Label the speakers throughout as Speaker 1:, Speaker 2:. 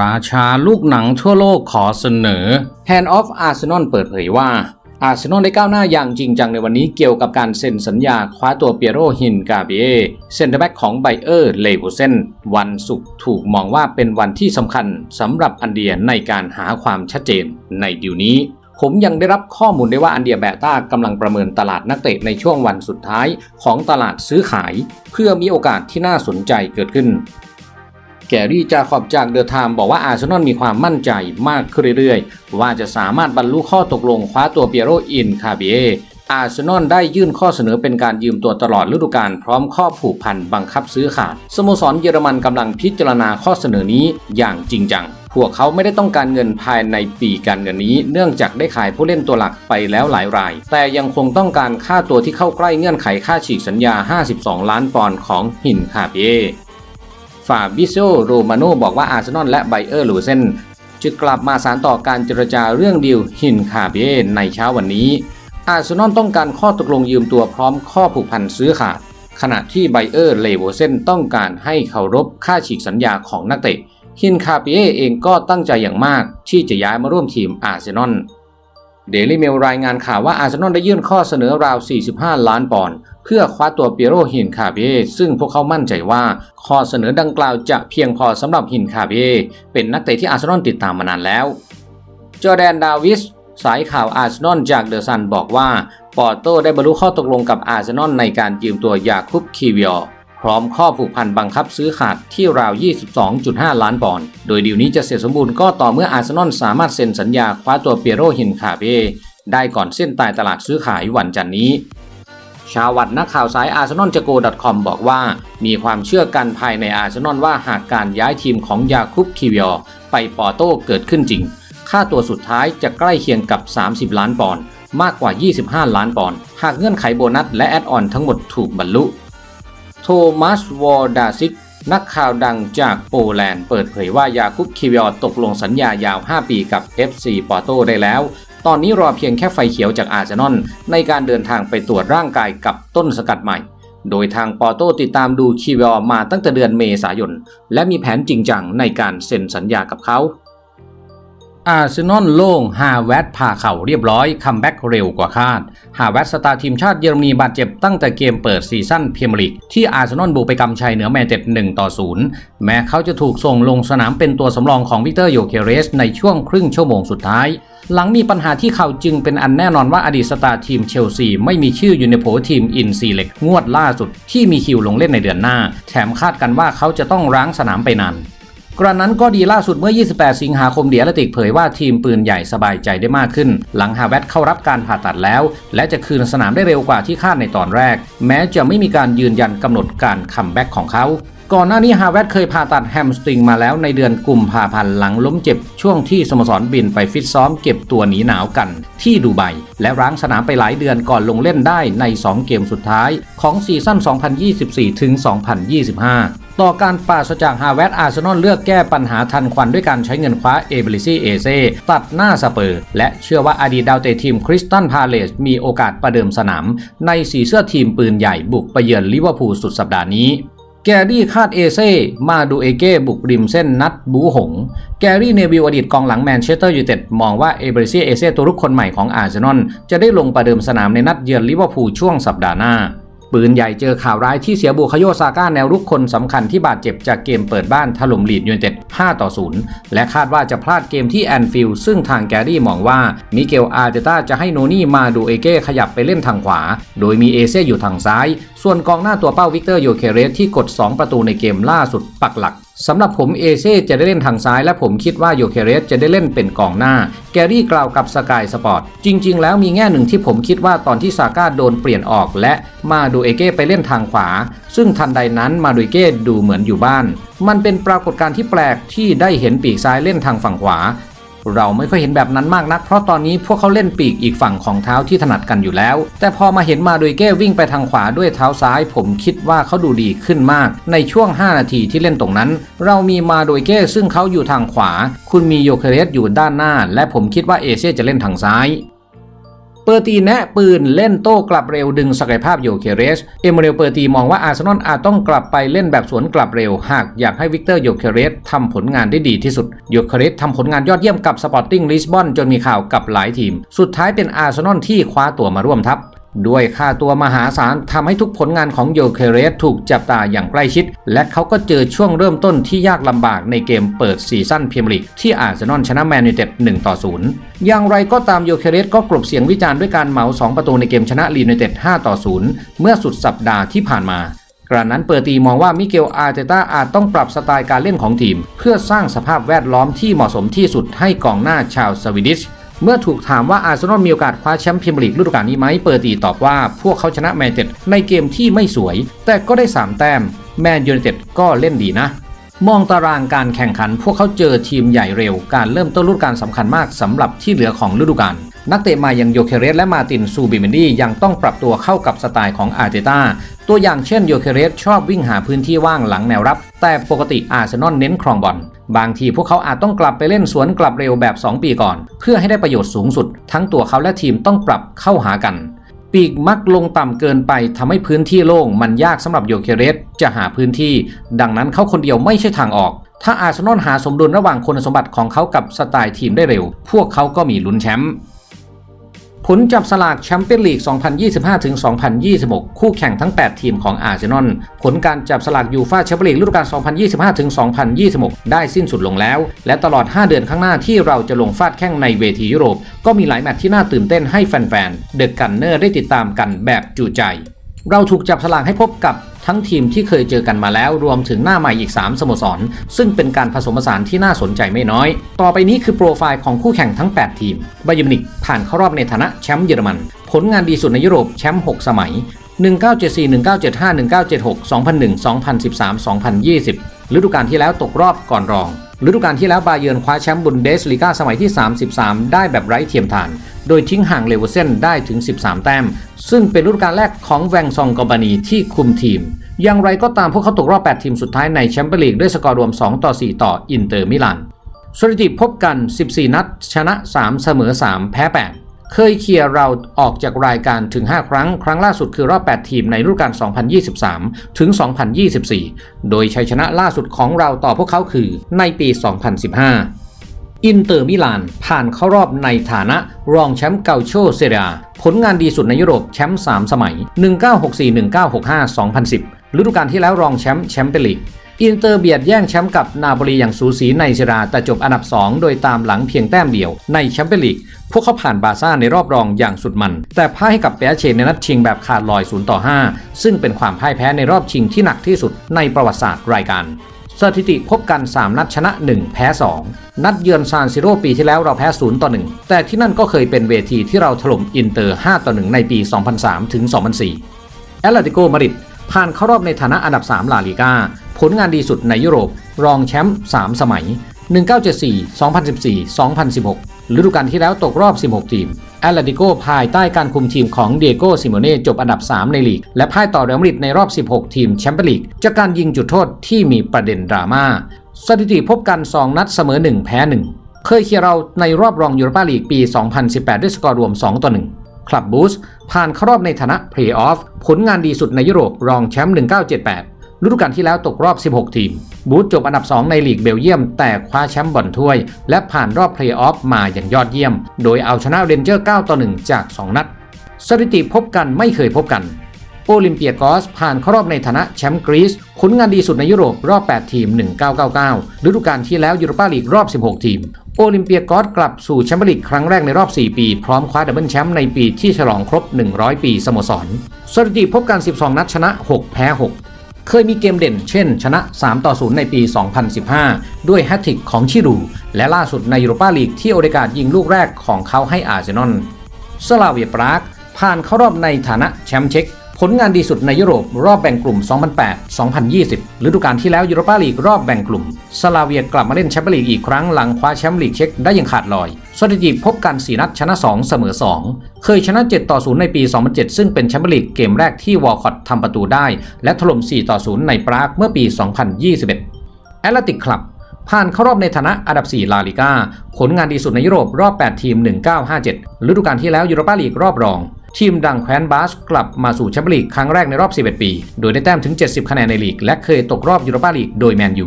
Speaker 1: ราชาลูกหนังทั่วโลกขอเสนอ Hand of Arsenal เปิดเผยว่า อาร์เซนอลได้ก้าวหน้าอย่างจริงจังในวันนี้เกี่ยวกับการเซ็นสัญญาคว้าตัวเปียโรฮินกาเบียเซนเตอร์แบ็กของไบเออร์เลวูเซนวันศุกร์ถูกมองว่าเป็นวันที่สำคัญสำหรับอันเดียในการหาความชัดเจนในดิวนี้ผมยังได้รับข้อมูลได้ว่าอันเดียแบต้ากำลังประเมินตลาดนักเตะในช่วงวันสุดท้ายของตลาดซื้อขาย เพื่อมีโอกาสที่น่าสนใจเกิดขึ้น แกรี่จาขอบจากเดอะไทม์บอกว่าอาร์เซนอลมีความมั่นใจมากขึ้นเรื่อยๆ ว่าจะสามารถบรรลุข้อตกลงคว้าตัวเปียโรอินคาเบียอาร์เซนอลได้ยื่นข้อเสนอเป็นการยืมตัวตลอดฤดูกาลพร้อมข้อผูกพันบังคับซื้อขาด สโมสรเยอรมันกำลังพิจารณาข้อเสนอนี้อย่างจริงจัง พวกเขาไม่ได้ต้องการเงินภายในปีการเงินนี้ เนื่องจากได้ขายผู้เล่นตัวหลักไปแล้วหลายราย แต่ยังคงต้องการค่าตัวที่เข้าใกล้เงื่อนไขค่าฉีกสัญญา 52 ล้านปอนด์ของหินคาเบีย ฟาบิโซโรมาโนบอกว่าอาร์เซนอลและไบเออร์ลูเซนจะกลับมาสารต่อการเจรจาเรื่องดีลฮินคาเบยในเช้าวันนี้ อาร์เซนอลต้องการข้อตกลงยืมตัวพร้อมข้อผูกพันซื้อขาด ขณะที่ไบเออร์เลโวเซนต้องการให้เคารพค่าฉีกสัญญาของนักเตะฮินคาเบยเองก็ตั้งใจอย่างมากที่จะย้ายมาร่วมทีมอาร์เซนอลเดลี่เมลรายงานข่าวว่าอาร์เซนอลได้ยื่นข้อเสนอราว 45 ล้านปอนด์ เพื่อคว้าตัวเปียโรหินคาเบซึ่งพวกเขามั่นใจว่าข้อเสนอดังกล่าวจะเพียงพอสำหรับหินคาเบเป็นนักเตะที่อาร์เซนอลติดตามมานานแล้ว จอแดนดาวิสสายข่าวอาร์เซนอลจากเดอะซันบอกว่าปอร์โตได้บรรลุข้อตกลงกับอาร์เซนอลในการยืมตัวยาคุปคีวิอพร้อมข้อผูกพันบังคับซื้อขาดที่ราว 22.5 ล้านปอนด์ โดยดีลนี้จะเสร็จสมบูรณ์ก็ต่อเมื่ออาร์เซนอลสามารถเซ็นสัญญาคว้าตัวเปียโรหินคาเบได้ก่อนเส้นตายตลาดซื้อขายวันจันนี้ ชาววัดนักข่าวสายอาร์เซนอลจโก .com บอกว่า มีความเชื่อกันภายในอาร์เซนอลว่าหากการย้ายทีมของยาคุปคิวิอไปปอร์โตเกิดขึ้นจริง ค่าตัวสุดท้ายจะใกล้เคียงกับ 30 ล้านปอนด์มากกว่า 25 ล้านปอนด์หากเงื่อนไขโบนัสและแอดออนทั้งหมดถูกบรรลุ โทมัสวอร์ดาซิกนักข่าวดังจากโปแลนด์เปิดเผยว่ายาคุปคิวิอตกลงสัญญายาว 5 ปีกับ FC ปอร์โตได้แล้ว ตอนนี้รอเพียงแค่ไฟเขียวจากอาร์เซนอลในการเดินทางไปตรวจร่างกายกับต้นสกัดใหม่ โดยทางปอโตติดตามดูคิวิอมาตั้งแต่เดือนเมษายน และมีแผนจริงจังในการเซ็นสัญญากับเขา อาร์เซนอลโล่งฮาแวตผ่าเข่าเรียบร้อยคัมแบ็กเร็วกว่าคาด ฮาแวตสตาร์ทีมชาติเยอรมนีบาดเจ็บตั้งแต่เกมเปิดซีซั่นพรีเมียร์ลีกที่อาร์เซนอลบุกไปกำชัยเหนือแมนเต็ด1ต่อ 0 แม้เขาจะถูกส่งลงสนามเป็นตัวสำรองของวิเตอร์โยเคเรส ในช่วงครึ่งชั่วโมงสุดท้าย หลังมีปัญหาที่เขาจึงเป็นอันแน่นอนว่าอดีตสตาร์ทีมเชลซีไม่มีชื่ออยู่ในโผทีมอินซีเล็กงวดล่าสุดที่มีคิวลงเล่นในเดือนหน้า แถมคาดกันว่าเขาจะต้องร้างสนามไปนาน กระนั้นก็ดีล่าสุดเมื่อ 28 สิงหาคมเดียร์ติกเผยว่าทีมปืนใหญ่สบายใจได้มากขึ้น หลังฮาเวตเข้ารับการผ่าตัดแล้ว และจะคืนสนามได้เร็วกว่าที่คาดในตอนแรก แม้จะไม่มีการยืนยันกำหนดการคัมแบ็กของเขา ก่อนหน้านี้ฮาแวตเคยผ่าตัดแฮมสตริงมาแล้วในเดือนกุมภาพันธ์หลังล้มเจ็บช่วงที่สโมสรบินไปฟิตซ้อมเก็บตัวหนีหนาวกันที่ดูไบและร้างสนามไปหลายเดือนก่อนลงเล่นได้ใน 2 เกมสุดท้ายของซีซั่น 2024 ถึง 2025 ต่อการปราศจากฮาแวตอาร์เซนอลเลือกแก้ปัญหาทันควันด้วยการใช้เงินคว้าเอเบลิซีเอเซตัดหน้าสเปอร์ และเชื่อว่าอดีตดาวเตะทีมคริสตันพาเลสมีโอกาสประเดิมสนามในสีเสื้อทีมปืนใหญ่บุกไปเยือนลิเวอร์พูลสุดสัปดาห์นี้ แกรี่คาดเอเซ่มาดูเอเก้บุกริมเส้นนัดบูหง แกรี่เนวิลอดีตกองหลังแมนเชสเตอร์ยูไนเต็ดมองว่าเอเบริซีเอเซ่ตัวรุกคนใหม่ของอาร์เซนอลจะได้ลงประเดิมสนามในนัดเยือนลิเวอร์พูลช่วงสัปดาห์หน้า ปืนใหญ่เจอข่าวร้ายที่เสียบุคโยซาก้าแนวรุกคนสำคัญที่บาดเจ็บจากเกมเปิดบ้านถล่มลีดยูเนเต็ด 5 ต่อ 0 และคาดว่าจะพลาดเกมที่แอนฟิลด์ซึ่งทางแกรี่มองว่ามิเกลอาร์เตต้าจะให้โนนี่มาดูเอเก้ขยับไปเล่นทางขวา โดยมีเอเซ่อยู่ทางซ้าย ส่วนกองหน้าตัวเป้าวิกเตอร์โยเคเรสที่กด 2 ประตูในเกมล่าสุดปักหลักสำหรับผมเอเซ่จะได้เล่นทางซ้าย และผมคิดว่าโยเคเรสจะได้เล่นเป็นกองหน้า แกรี่กล่าวกับสกายสปอร์ต จริง ๆ แล้วมีแง่หนึ่งที่ผมคิดว่าตอนที่ซาก้าโดนเปลี่ยนออก และมาดูเอเก้ไปเล่นทางขวา ซึ่งทันใดนั้นมาดูเอเก้ดูเหมือนอยู่บ้าน มันเป็นปรากฏการณ์ที่แปลกที่ได้เห็นปีกซ้ายเล่นทางฝั่งขวา เราไม่ค่อยเห็นแบบนั้นมากนัก เพราะตอนนี้พวกเขาเล่นปีกอีกฝั่งของเท้าที่ถนัดกันอยู่แล้ว แต่พอมาเห็นมาโดยเก้วิ่งไปทางขวาด้วยเท้าซ้าย ผมคิดว่าเขาดูดีขึ้นมาก ในช่วง 5 นาทีที่เล่นตรงนั้น เรามีมาโดยเก้ซึ่งเขาอยู่ทางขวา คุณมีโยเคเรสอยู่ด้านหน้า และผมคิดว่าเอเชียจะเล่นทางซ้าย เปอร์ตีแนะปืนเล่นโต้กลับเร็วดึงศักยภาพโยเคเรส เอเมเรลเปอร์ตีมองว่าอาร์เซนอลอาจต้องกลับไปเล่นแบบสวนกลับเร็ว หากอยากให้วิกเตอร์โยเคเรสทำผลงานได้ดีที่สุด โยเคเรสทำผลงานยอดเยี่ยมกับสปอร์ติ้งลิสบอนจนมีข่าวกับหลายทีม สุดท้ายเป็นอาร์เซนอลที่คว้าตัวมาร่วมทัพ ด้วยค่าตัวมหาศาลทำให้ทุกผลงานของโยเคเรสถูกจับตาอย่างใกล้ชิด และเขาก็เจอช่วงเริ่มต้นที่ยากลำบากในเกมเปิดซีซั่นพรีเมียร์ลีกที่อาร์เซนอลชนะแมนยูเต็ด1ต่อ0อย่างไรก็ตามโยเคเรสก็กลบเสียงวิจารณ์ด้วยการเหมา 2 ประตูในเกมชนะลีนยูเต็ด5ต่อ0เมื่อสุดสัปดาห์ที่ผ่านมากระนั้นเปิดตีมองว่ามิเกลอาร์เตต้าอาจต้องปรับสไตล์การเล่นของทีม เพื่อสร้างสภาพแวดล้อมที่เหมาะสมที่สุดให้กองหน้าชาวสวีดิช เมื่อถูกถามว่าอาร์เซนอลมีโอกาสคว้าแชมป์พรีเมียร์ลีกฤดูกาลนี้ไหมเปิดตีตอบว่าพวกเขาชนะแมนเชสเต็ดในเกมที่ไม่สวย แต่ก็ได้ 3 แต้มแมนยูไนเต็ดก็เล่นดีนะ มองตารางการแข่งขัน พวกเขาเจอทีมใหญ่เร็ว การเริ่มต้นฤดูกาลสำคัญมากสำหรับที่เหลือของฤดูกาล นักเตะมาอย่างโยเคเรสและมาตินซูบิเมนดี้ยังต้องปรับตัวเข้ากับสไตล์ของอาร์เตต้าตัวอย่างเช่นโยเคเรสชอบวิ่งหาพื้นที่ว่างหลังแนวรับ แต่ปกติอาร์เซนอลเน้นครองบอลบางทีพวกเขาอาจต้องกลับไปเล่นสวนกลับเร็วแบบ 2 ปีก่อน เพื่อให้ได้ประโยชน์สูงสุด ทั้งตัวเขาและทีมต้องปรับเข้าหากัน ปีกมักลงต่ำเกินไปทำให้พื้นที่โล่งมันยากสำหรับโยเคเรสจะหาพื้นที่ ดังนั้นเขาคนเดียวไม่ใช่ทางออก ถ้าอาร์เซนอลหาสมดุลระหว่างคุณสมบัติของเขากับสไตล์ทีมได้เร็ว พวกเขาก็มีลุ้นแชมป์ ผลจับสลากแชมเปี้ยนลีก 2025-2026 คู่แข่งทั้ง 8 ทีมของอาร์เซนอล ผลการจับสลากยูฟ่าแชมเปี้ยนลีกฤดูกาล 2025-2026 ได้สิ้นสุดลงแล้ว และตลอด 5 เดือนข้างหน้าที่เราจะลงฟาดแข่งในเวทียุโรป ก็มีหลายแมตช์ที่น่าตื่นเต้นให้แฟนๆ เดอะกันเนอร์ได้ติดตามกันแบบจุใจ เราถูกจับสลากให้พบกับ ทั้งทีมที่เคยเจอกันมาแล้วรวมถึงหน้าใหม่อีก 3 สโมสร ซึ่งเป็นการผสมผสานที่น่าสนใจไม่น้อย ต่อไปนี้คือโปรไฟล์ของคู่แข่งทั้ง 8 ทีมบาเยร์นมินิกผ่านเข้ารอบในฐานะแชมป์เยอรมัน ผลงานดีสุดในยุโรปแชมป์6สมัย 1974 1975 1976 2001 2013 2020 ฤดูกาลที่แล้วตกรอบก่อนรอง ฤดูกาลที่แล้วบาเยอร์นคว้าแชมป์บุนเดสลีกาสมัยที่ 33 ได้แบบไร้เทียมทาน โดยทิ้งห่างเลเวอร์เซนได้ถึง 13 แต้ม ซึ่งเป็นฤดูกาลแรกของแวงซองกอบานีที่คุมทีม อย่างไรก็ตามพวกเขาตกรอบ 8 ทีมสุดท้ายในแชมเปี้ยนลีกด้วยสกอร์รวม 2 ต่อ 4 ต่ออินเตอร์มิลานสถิติพบกัน 14 นัด ชนะ 3 เสมอ 3 แพ้ 8 เคยเคลียร์เราออกจากรายการถึง 5 ครั้ง ครั้งล่าสุดคือรอบ 8 ทีมในฤดูกาล 2023 ถึง 2024 โดยชัยชนะล่าสุดของเราต่อพวกเขาคือในปี 2015 อินเตอร์มิลานผ่านเข้ารอบในฐานะรองแชมป์เกาโชเซเรียผลงานดีสุดในยุโรปแชมป์ 3 สมัย 1964 1965 2010 ฤดูกาลที่แล้วรองแชมป์แชมเปี้ยนลีก อินเตอร์เบียดแย่งแชมป์กับนาโปลีอย่างสูสีในเซราแต่จบอันดับ 2 โดยตามหลังเพียงแต้มเดียวในแชมเปี้ยนลีก พวกเขาผ่านบาซ่าในรอบรองอย่างสุดมัน แต่พ่ายให้กับเปียเชนในนัดชิงแบบขาดลอย0ต่อ5ซึ่งเป็นความพ่ายแพ้ในรอบชิงที่หนักที่สุดในประวัติศาสตร์รายการสถิติพบกัน 3 นัดชนะ 1 แพ้ 2 นัดเยือนซานซิโรปีที่แล้วเราแพ้ 0 ต่อ 1 แต่ที่นั่นก็เคยเป็นเวทีที่เราถล่มอินเตอร์ 5 ต่อ 1 ในปี 2003 ถึง 2004 แอตเลติโกมาริดผ่านเข้ารอบในฐานะอันดับ 3 ลาลิกา ผลงานดีสุดในยุโรป รองแชมป์3สมัย 1974 2014 2016 ฤดูกาลที่แล้วตกรอบ 16 ทีมแอตเลติโกภายใต้การคุมทีมของเดียโกซิโมเน่จบอันดับ 3 ในลีก และพ่ายต่อเรอัลมาดริดในรอบ 16 ทีมแชมเปี้ยนลีก จากการยิงจุดโทษที่มีประเด็นดราม่าสถิติพบกัน 2 นัดเสมอ 1 แพ้ 1 เคยเคียร์เราในรอบรองยูโรปาลีกปี 2018 ด้วยสกอร์รวม 2 ต่อ 1 คลับบูสผ่านเข้ารอบในฐานะเพลย์ออฟผลงานดีสุดในยุโรปรองแชมป์1978 ฤดูกาลที่แล้วตกรอบ 16 ทีม บูธจบอันดับ 2 ในลีกเบลเยียม แต่คว้าแชมป์บอลถ้วย และผ่านรอบเพลย์ออฟมาอย่างยอดเยี่ยม โดยเอาชนะเรนเจอร์ 9 ต่อ 1 จาก 2 นัด สถิติพบกันไม่เคยพบกัน โอลิมเปียกอสผ่านเข้ารอบในฐานะแชมป์กรีซผลงานดีสุดในยุโรปรอบ 8 ทีม 1999 ฤดูกาลที่แล้วยูโรปาลีกรอบ 16 ทีมโอลิมเปียกอสกลับสู่แชมเปี้ยนลีกครั้งแรกในรอบ 4 ปี พร้อมคว้าดับเบิลแชมป์ในปีที่ฉลองครบ 100 ปีสโมสร สถิติพบกัน 12 นัดชนะ 6 แพ้ 6 เคยมีเกมเด่น เช่น ชนะ 3 ต่อ 0 ในปี 2015 ด้วยแฮตติกของชิรู และล่าสุดในยูโรปาลีกที่โอเดการ์ดยิงลูกแรกของเขาให้อาร์เซนอลสลาเวียปรากผ่านเข้ารอบในฐานะแชมป์เช็ก ลงานดีสุดในยุโรปรอบแบ่งกลุ่ม 2008-2020 ฤดูกาลที่แล้วยูโรปาลีกรอบแบ่งกลุ่ม สลาเวียกลับมาเล่นแชมเปี้ยนลีกอีกครั้งหลังคว้าแชมป์ลีกเช็กได้อย่างขาดลอยสถิติพบกัน 4 นัดชนะ 2 เสมอ 2 เคยชนะ 7 ต่อ 0 ในปี 2007 ซึ่งเป็นแชมเปี้ยนลีกเกมแรกที่วอลคอตทำประตูได้ และถล่ม 4 ต่อ 0 ในปรากเมื่อปี 2021 แอตเลติกคลับผ่านเข้ารอบในฐานะอันดับ 4 ลาลิก้าผลงานดีสุดในยุโรปรอบ 8 ทีม 1957 ฤดูกาลที่แล้วยูโรปาลีกรอบรอง ทีมดังแคว้นบาสกลับมาสู่แชมเปี้ยนลีกครั้งแรกในรอบ 11 ปี โดยได้แต้มถึง 70 คะแนนในลีก และเคยตกรอบยูโรปาลีกโดยแมนยู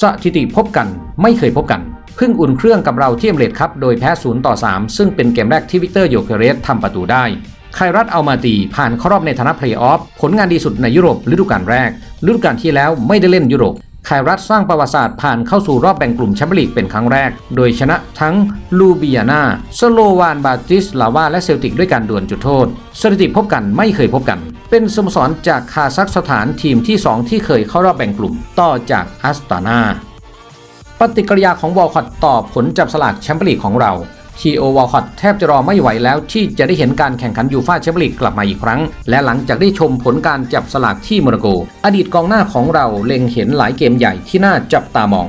Speaker 1: สถิติพบกันไม่เคยพบกันเพิ่งอุ่นเครื่องกับเราที่เอมเรตครับโดยแพ้0ต่อ3 ซึ่งเป็นเกมแรกที่วิกเตอร์โยเคเรสทำประตูได้ไครัตเอามาตีผ่านเข้ารอบในฐานะเพลย์ออฟผลงานดีสุดในยุโรปฤดูกาลแรกฤดูกาลที่แล้วไม่ได้เล่นยุโรป ไครัตสร้างประวัติศาสตร์ผ่านเข้าสู่รอบแบ่งกลุ่มแชมเปี้ยนลีกเป็นครั้งแรก โดยชนะทั้งลูเบียนาสโลวานบาติสลาวาและเซลติกด้วยการดวลจุดโทษ สถิติพบกันไม่เคยพบกัน เป็นสโมสรจากคาซัคสถานทีมที่ 2 ที่เคยเข้ารอบแบ่งกลุ่มต่อจากอัสตานาปฏิกิริยาของวอลคอตต่อผลจับสลากแชมเปี้ยนลีกของเรา ทีโอวอลคอตแทบจะรอไม่ไหวแล้วที่จะได้เห็นการแข่งขันยูฟาแชมเปี้ยนลีกกลับมาอีกครั้ง และหลังจากได้ชมผลการจับสลากที่โมนาโก อดีตกองหน้าของเราเล็งเห็นหลายเกมใหญ่ที่น่าจับตามอง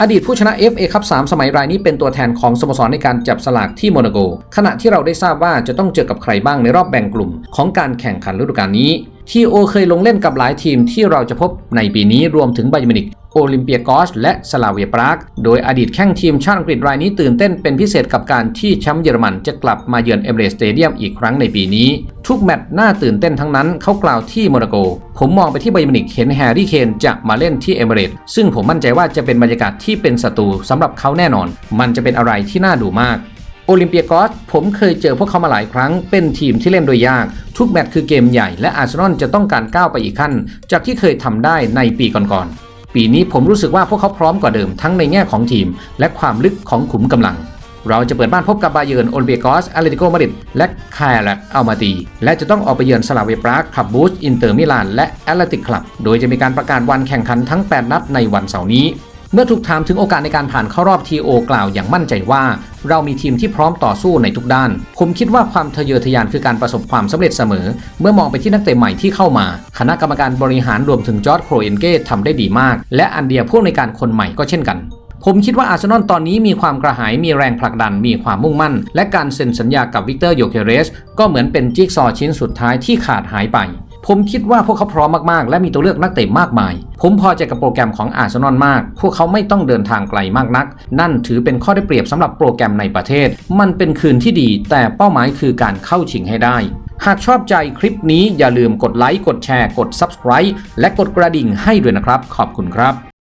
Speaker 1: อดีตผู้ชนะ FA คัพ3สมัยรายนี้เป็นตัวแทนของสโมสรในการจับสลากที่โมนาโก ขณะที่เราได้ทราบว่าจะต้องเจอกับใครบ้างในรอบแบ่งกลุ่มของการแข่งขันฤดูกาลนี้ทีโอเคยลงเล่นกับหลายทีมที่เราจะพบในปีนี้รวมถึงไบเยมินิกโอลิมเปียกอสและสลาเวียปราก โดยอดีตแข้งทีมชาติอังกฤษรายนี้ตื่นเต้นเป็นพิเศษกับการที่แชมป์เยอรมันจะกลับมาเยือนเอเมเรสเตเดียมอีกครั้งในปีนี้ ทุกแมตช์น่าตื่นเต้นทั้งนั้นเขากล่าวที่โมนาโก ผมมองไปที่ไบเยมินิกเห็นแฮร์รี่เคนจะมาเล่นที่เอเมเรตซึ่งผมมั่นใจว่าจะเป็นบรรยากาศที่เป็นศัตรูสำหรับเขาแน่นอน มันจะเป็นอะไรที่น่าดูมาก โอลิมเปียกอสผมเคยเจอพวกเขามาหลายครั้ง เป็นทีมที่เล่นโดยยาก ทุกแมตช์คือเกมใหญ่และอาร์เซนอลจะต้องการก้าวไปอีกขั้น จากที่เคยทำได้ในปีก่อนๆ ปีนี้ผมรู้สึกว่าพวกเขาพร้อมกว่าเดิมทั้งในแง่ของทีม และความลึกของขุมกำลัง เราจะเปิดบ้านพบกับบาเยิร์นโอลิมเปียกอสอเลติโกมาดริดและคายแลกอัลมาตีและจะต้องออกไปเยือนสลาเวปรากคลับบูสอินเตอร์มิลานและแอตเลติกคลับโดยจะมีการประกาศวันแข่งขันทั้ง 8 นัดในวันเสาร์นี้ เมื่อถูกถามถึงโอกาสในการผ่านเข้ารอบทีโอกล่าวอย่างมั่นใจว่า เรามีทีมที่พร้อมต่อสู้ในทุกด้าน ผมคิดว่าความทะเยอทะยานคือการประสบความสำเร็จเสมอ เมื่อมองไปที่นักเตะใหม่ที่เข้ามา คณะกรรมการบริหารรวมถึงจอร์ดโครเอนเก้ทำได้ดีมาก และอันเดียผู้ในการคนใหม่ก็เช่นกันผมคิดว่าอาร์เซนอลตอนนี้มีความกระหายมีแรงผลักดันมีความมุ่งมั่น และการเซ็นสัญญากับวิกเตอร์โยเคเรส ก็เหมือนเป็นจิ๊กซอชิ้นสุดท้ายที่ขาดหายไป ผมคิดว่าพวกเขาพร้อมมากๆ และมีตัวเลือกนักเตะมากมาย ผมพอใจกับโปรแกรมของอาร์เซนอลมาก พวกเขาไม่ต้องเดินทางไกลมากนัก นั่นถือเป็นข้อได้เปรียบสำหรับโปรแกรมในประเทศ มันเป็นคืนที่ดี แต่เป้าหมายคือการเข้าชิงให้ได้ หากชอบใจคลิปนี้อย่าลืมกดไลค์ กดแชร์ กด Subscribe และกดกระดิ่งให้ด้วยนะครับ ขอบคุณครับ